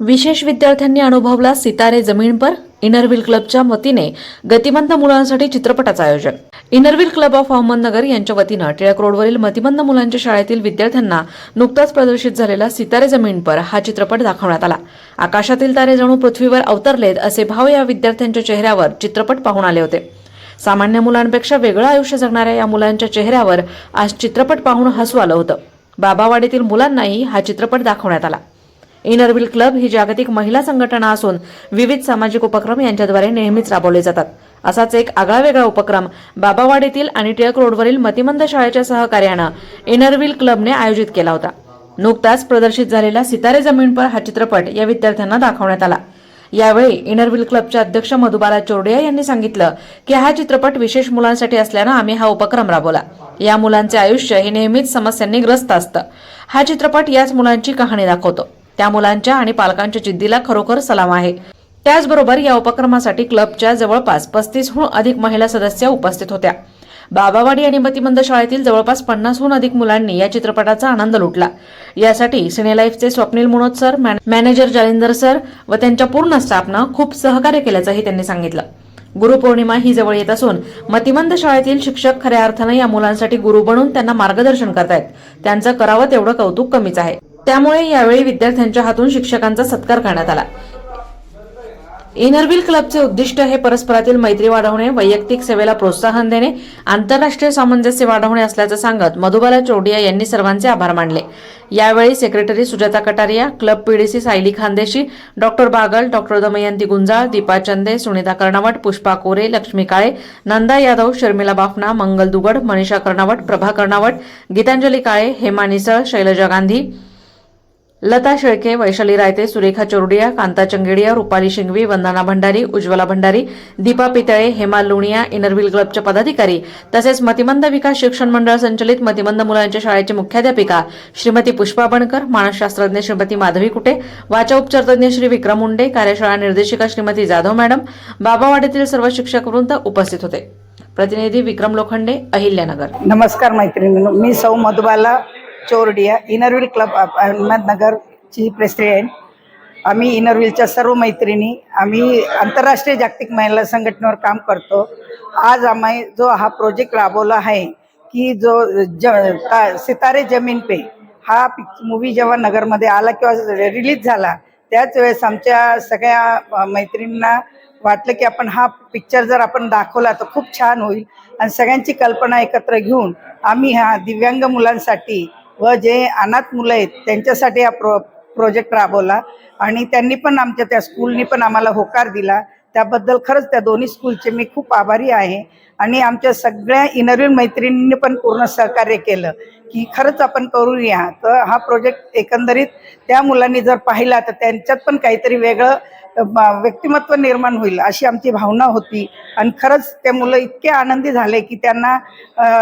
विशेष विद्यार्थ्यांनी अनुभवला सितारे जमीन पर इनरव्हील क्लबच्या वतीने गतिमंद मुलांसाठी चित्रपटाचं आयोजन. इनरव्हील क्लब ऑफ अहमदनगर यांच्या वतीनं टिळक रोडवरील मतिमंद मुलांच्या शाळेतील विद्यार्थ्यांना नुकताच प्रदर्शित झालेला सितारे जमीन पर हा चित्रपट दाखवण्यात आला. आकाशातील तारे जणू पृथ्वीवर अवतरलेत असे भाव या विद्यार्थ्यांच्या चेहऱ्यावर चित्रपट पाहून आले होते. सामान्य मुलांपेक्षा वेगळं आयुष्य जगणाऱ्या या मुलांच्या चेहऱ्यावर आज चित्रपट पाहून हसू आलं होतं. बाबावाडीतील मुलांनाही हा चित्रपट दाखवण्यात आला. इनरव्हील क्लब ही जागतिक महिला संघटना असून विविध सामाजिक उपक्रम यांच्याद्वारे नेहमीच राबवले जातात. असाच एक आगळावेगळा उपक्रम बाबावाडीतील आणि टिळक रोडवरील मतिमंद शाळेच्या सहकार्यानं इनरव्हील क्लबने आयोजित केला होता. नुकताच प्रदर्शित झालेला सितारे जमीन पर हा चित्रपट या विद्यार्थ्यांना दाखवण्यात आला. यावेळी इनरव्हील क्लबच्या अध्यक्ष मधुबाला चोरडिया यांनी सांगितलं की हा चित्रपट विशेष मुलांसाठी असल्यानं आम्ही हा उपक्रम राबवला. या मुलांचे आयुष्य हे नेहमीच समस्यांनी ग्रस्त असतं. हा चित्रपट याच मुलांची कहाणी दाखवतो. त्या मुलांच्या आणि पालकांच्या जिद्दीला खरोखर सलाम आहे. त्याचबरोबर या उपक्रमासाठी क्लबच्या जवळपास पस्तीसहून अधिक महिला सदस्य उपस्थित होत्या. बाबावाडी आणि मतिमंद शाळेतील जवळपास पन्नासहून अधिक मुलांनी या चित्रपटाचा आनंद लुटला. यासाठी सिनेलाईफचे Swapnil Munod sir manager Jalindar sir व त्यांच्या पूर्ण स्टाफनं खूप सहकार्य केल्याचंही त्यांनी सांगितलं. गुरुपौर्णिमा ही जवळ येत असून मतिमंद शाळेतील शिक्षक खऱ्या अर्थानं या मुलांसाठी गुरु बनून त्यांना मार्गदर्शन करतायत. त्यांचं करावं तेवढं कौतुक कमीच आहे. त्यामुळे यावेळी विद्यार्थ्यांच्या हातून शिक्षकांचा सत्कार करण्यात आला. इनरविल क्लबचे उद्दिष्ट हे परस्परातील मैत्री वाढवणे वैयक्तिक सेवेला प्रोत्साहन देणे आंतरराष्ट्रीय सामंजस्य वाढवणे असल्याचं सांगत मधुबाला चोडिया यांनी सर्वांचे आभार मानले. यावेळी secretary Sujata Kataria club PDC Sayali Khandeshi doctor Bagal doctor Damayanti Gunjal Deepa Chande Sunita Karnavat Pushpa कोरे लक्ष्मी काळे नंदा यादव शर्मिला बाफना मंगल दुगड मनीषा कर्णावट प्रभा कर्णावट गीतांजली काळे हेमा निसळ शैलजा गांधी लता शेळके वैशाली रायते सुरेखा चोरडिया कांता चंगेडिया रुपाली शिंगवी वंदना भंडारी उज्ज्वला भंडारी दीपा पितळे हेमा लुणिया इनरव्हील क्लबच्या पदाधिकारी तसेच मतिमंद विकास शिक्षण मंडळ संचलित मतिमंद मुलांच्या शाळेची मुख्याध्यापिका श्रीमती पुष्पा बनकर मानसशास्त्रज्ञ श्रीमती माधवी कुटे वाचा उपचारतज्ञ श्री विक्रम मुंडे कार्यशाळा निर्देशिका श्रीमती जाधव मॅडम बाबावाडीतील सर्व शिक्षक वृंद उपस्थित होते. प्रतिनिधी विक्रम लोखंडे अहिल्यानगर. नमस्कार मैत्रिणी मी सौ Madhubala Chordia Inner Wheel club अहमदनगरची president आम्ही इनरव्हीलच्या सर्व मैत्रिणी आम्ही आंतरराष्ट्रीय जागतिक महिला संघटनेवर काम करतो. आज आम्ही जो हा प्रोजेक्ट राबवला आहे की जो ज ता- सितारे जमीन पे हा पिक मूवी जेव्हा नगरमध्ये आला किंवा रिलीज झाला त्याच वेळेस आमच्या सगळ्या मैत्रिणींना वाटलं की आपण हा पिक्चर जर आपण दाखवला तर खूप छान होईल. आणि सगळ्यांची कल्पना एकत्र घेऊन आम्ही हा दिव्यांग मुलांसाठी व जे अनाथ मुलं आहेत त्यांच्यासाठी हा प्रो प्रोजेक्ट राबवला. आणि त्यांनी पण आमच्या त्या स्कूलनी पण आम्हाला होकार दिला. त्याबद्दल खरंच त्या दोन्ही स्कूलचे मी खूप आभारी आहे. आणि आमच्या सगळ्या इनरव्ह्यू मैत्रिणींनी पण पूर्ण सहकार्य केलं. की खरंच आपण करूया. तर हा प्रोजेक्ट एकंदरीत त्या मुलांनी जर पाहिला तर त्यांच्यात पण काहीतरी वेगळं व्यक्तिमत्व निर्माण होईल अशी आमची भावना होती. आणि खरंच ते मुलं इतके आनंदी झाले की त्यांना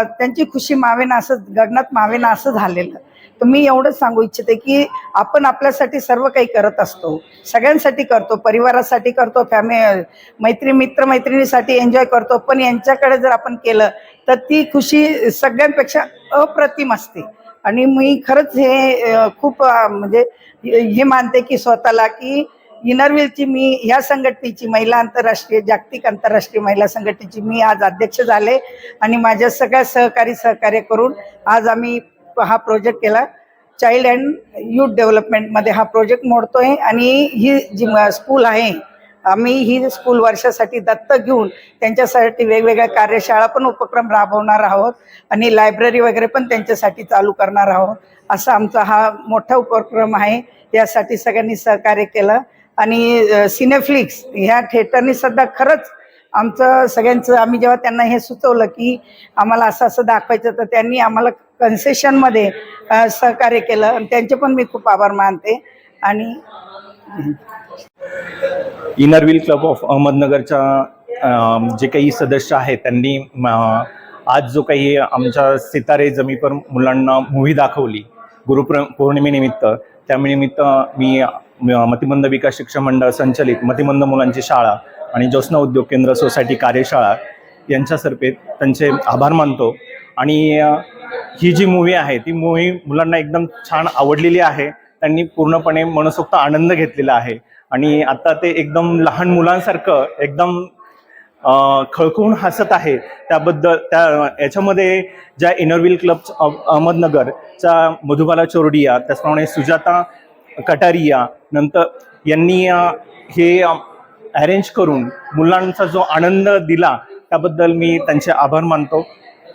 त्यांची खुशी मावेना असं गगनात मावेना असं झालेलं. तर मी एवढंच सांगू इच्छिते की आपण आपल्यासाठी सर्व काही करत असतो. सगळ्यांसाठी करतो परिवारासाठी करतो फॅमि मैत्री मित्र मैत्रिणीसाठी एन्जॉय करतो. पण यांच्याकडे जर आपण केलं तर ती खुशी सगळ्यांपेक्षा अप्रतिम असते. आणि मी खरंच हे खूप म्हणजे हे मानते की स्वतःला की इनरविलची मी ह्या संघटनेची महिला आंतरराष्ट्रीय जागतिक आंतरराष्ट्रीय महिला संघटनेची मी आज अध्यक्ष झाले. आणि माझ्या सगळ्या सहकारी सहकार्य करून आज आम्ही हा प्रोजेक्ट केला. चाइल्ड अँड यूथ डेव्हलपमेंटमध्ये हा प्रोजेक्ट मोडतोय आणि ही जी स्कूल आहे आम्ही ही स्कूल वर्षासाठी दत्तक घेऊन त्यांच्यासाठी वेगवेगळ्या कार्यशाळा पण उपक्रम राबवणार आहोत आणि लायब्ररी वगैरे पण त्यांच्यासाठी चालू करणार आहोत. असा आमचा हा मोठा उपक्रम आहे. यासाठी सगळ्यांनी सहकार्य केलं. आणि सिनेफ्लिक्स ह्या थिएटरनी सध्या खरंच आमचं सगळ्यांचं आम्ही जेव्हा त्यांना हे सुचवलं की आम्हाला असं असं दाखवायचं तर त्यांनी आम्हाला कन्सेशनमध्ये सहकार्य केलं. आणि त्यांचे पण मी खूप आभार मानते. आणि इनरव्हील क्लब ऑफ अहमदनगरच्या जे काही सदस्य आहेत त्यांनी आज जो काही आमच्या सितारे जमीपर मुलांना मूव्ही दाखवली गुरुप्र पौर्णिमेनिमित्त त्यानिमित्त मी मतिमंद विकास शिक्षण मंडळ संचलित मतिमंद मुलांची शाळा आणि ज्योत्स्ना उद्योग केंद्र सोसायटी कार्यशाळा यांच्यातर्फे त्यांचे आभार मानतो. आणि ही जी मूवी आहे ती मूवी मुलांना एकदम छान आवडलेली आहे. त्यांनी पूर्णपणे मनसोक्त आनंद घेतलेला आहे. आणि आता ते एकदम लहान मुलांसारखं एकदम खळखळून हसत आहे. त्याबद्दल त्या याच्यामध्ये ज्या इनरव्हील क्लब अहमदनगरच्या मधुबाला चोरडिया त्याचप्रमाणे सुजाता कटारिया नंतर यांनी हे अरेंज करून मुलांचा जो आनंद दिला त्याबद्दल मी त्यांचे आभार मानतो.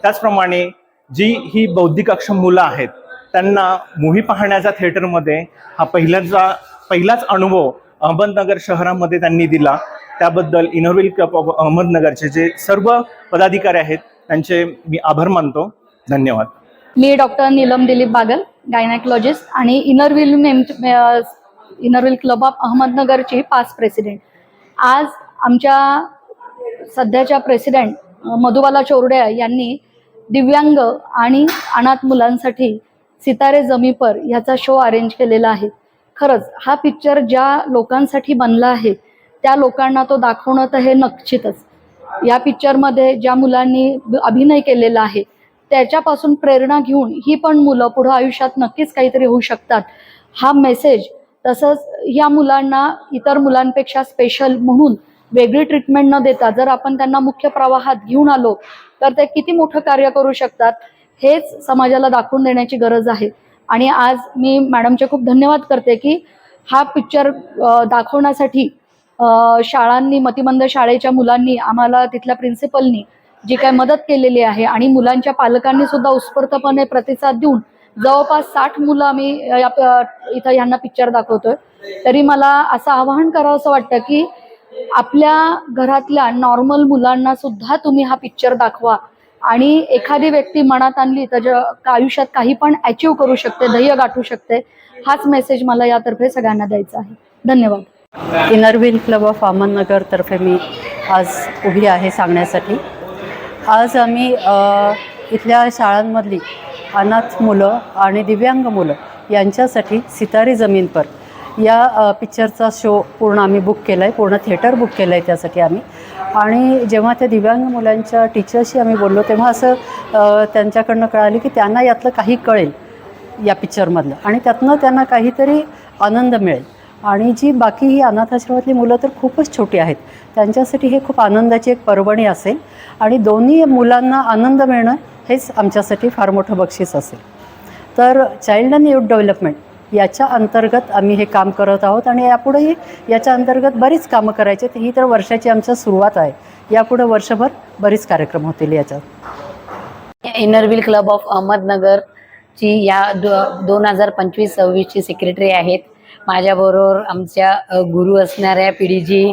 त्याचप्रमाणे जी ही बौद्धिक अक्षम मुलं आहेत त्यांना मूव्ही पाहण्याचा थिएटरमध्ये हा पहिल्याचा पहिलाच अनुभव अहमदनगर शहरामध्ये त्यांनी दिला. त्याबद्दल इनोव्हिल क्लब ऑफ अहमदनगरचे जे सर्व पदाधिकारी आहेत त्यांचे मी आभार मानतो. धन्यवाद. मी डॉक्टर नीलम दिलीप बागल गायनॅकॉलॉजिस्ट आणि inner wheel name inner wheel club of अहमदनगरची past president आज आमच्या सध्याच्या प्रेसिडेंट मधुबाला चोरड्या यांनी दिव्यांग आणि अनाथ मुलांसाठी सितारे जमी पर ह्याचा शो अरेंज केलेला आहे. खरंच हा पिक्चर ज्या लोकांसाठी बनला आहे त्या लोकांना तो दाखवणं तर हे नक्कीतच या पिक्चरमध्ये ज्या मुलांनी अभिनय केलेला आहे त्याच्यापासून प्रेरणा घेऊन ही पण मुलं पुढं आयुष्यात नक्कीच काहीतरी होऊ शकतात. हा मेसेज तसंच या मुलांना इतर मुलांपेक्षा स्पेशल म्हणून वेगळी ट्रीटमेंट न देता जर आपण त्यांना मुख्य प्रवाहात घेऊन आलो तर ते किती मोठं कार्य करू शकतात हेच समाजाला दाखवून देण्याची गरज आहे. आणि आज मी मॅडमचे खूप धन्यवाद करते की हा पिक्चर दाखवण्यासाठी शाळांनी मतिमंद शाळेच्या मुलांनी आम्हाला तिथल्या प्रिन्सिपलनी जी काय मदत केलेली आहे आणि मुलांच्या पालकांनी सुद्धा उत्स्फूर्तपणे प्रतिसाद देऊन जवळपास साठ मुलं आम्ही इथं ह्यांना पिक्चर दाखवतोय. तरी मला असं आवाहन करावं असं वाटतं की आपल्या घरातल्या नॉर्मल मुलांना सुद्धा तुम्ही हा पिक्चर दाखवा. आणि एखादी व्यक्ती मनात आणली तर आयुष्यात काही पण अचीव करू शकते ध्येय गाठू शकते हाच मेसेज मला यातर्फे सगळ्यांना द्यायचा आहे. धन्यवाद. इनरविन क्लब ऑफ अहमदनगरतर्फे मी आज उभी आहे सांगण्यासाठी. आज आम्ही इथल्या शाळांमधली अनाथ मुलं आणि दिव्यांग मुलं यांच्यासाठी सितारी जमीन पर. या पिक्चरचा शो पूर्ण आम्ही बुक केला आहे पूर्ण थिएटर बुक केलं आहे त्यासाठी आम्ही. आणि जेव्हा त्या दिव्यांग मुलांच्या टीचरशी आम्ही बोललो तेव्हा असं त्यांच्याकडनं कळालं की त्यांना यातलं काही कळेल या पिक्चरमधलं आणि त्यातनं त्यांना काहीतरी आनंद मिळेल. आणि जी बाकी ही अनाथाश्रमातली मुलं तर खूपच छोटी आहेत. त्यांच्यासाठी हे खूप आनंदाची एक पर्वणी असेल. आणि दोन्ही मुलांना आनंद मिळणं हेच आमच्यासाठी फार मोठं बक्षीस असेल. तर चाइल्ड अँड यूथ डेव्हलपमेंट याच्या अंतर्गत आम्ही हे काम करत आहोत आणि यापुढेही याच्या अंतर्गत बरीच कामं करायची आहेत. ही तर वर्षाची आमच्या सुरुवात आहे. यापुढे वर्षभर बरीच कार्यक्रम होतील याच्यात. इनरव्हील क्लब ऑफ अहमदनगरची या दो दोन हजार पंचवीस सव्वीसची सेक्रेटरी आहेत. माझ्याबरोबर आमच्या गुरु असणाऱ्या पिढीजी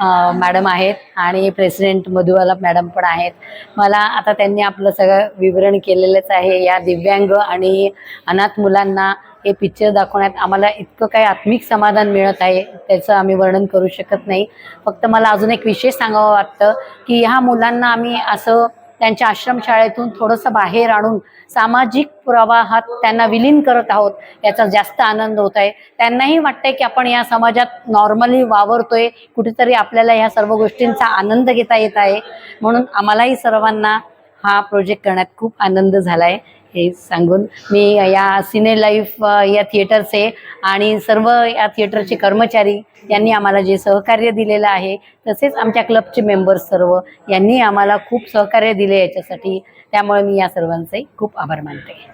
मॅडम आहेत आणि प्रेसिडेंट मधुवाला मॅडम पण आहेत. मला आता त्यांनी आपलं सगळं विवरण केलेलंच आहे. या दिव्यांग आणि अनाथ मुलांना हे पिक्चर दाखवण्यात आम्हाला इतकं काही आत्मिक समाधान मिळत आहे त्याचं आम्ही वर्णन करू शकत नाही. फक्त मला अजून एक विशेष सांगावं वाटतं की ह्या मुलांना आम्ही असं त्यांच्या आश्रमशाळेतून थोडंसं बाहेर आणून सामाजिक प्रवाहात त्यांना विलीन करत आहोत याचा जास्त आनंद होत आहे. त्यांनाही वाटतंय की आपण या समाजात नॉर्मली वावरतोय कुठेतरी आपल्याला ह्या सर्व गोष्टींचा आनंद घेता येत आहे. म्हणून आम्हालाही सर्वांना हा प्रोजेक्ट करण्यात खूप आनंद झाला आहे हे सांगून मी या सिने लाईफ या थिएटरचे आणि सर्व या थिएटरचे कर्मचारी यांनी आम्हाला जे सहकार्य दिलेलं आहे तसेच आमच्या क्लबचे मेंबर्स सर्व यांनी आम्हाला खूप सहकार्य दिले याच्यासाठी. त्यामुळे मी या सर्वांचे खूप आभार मानते.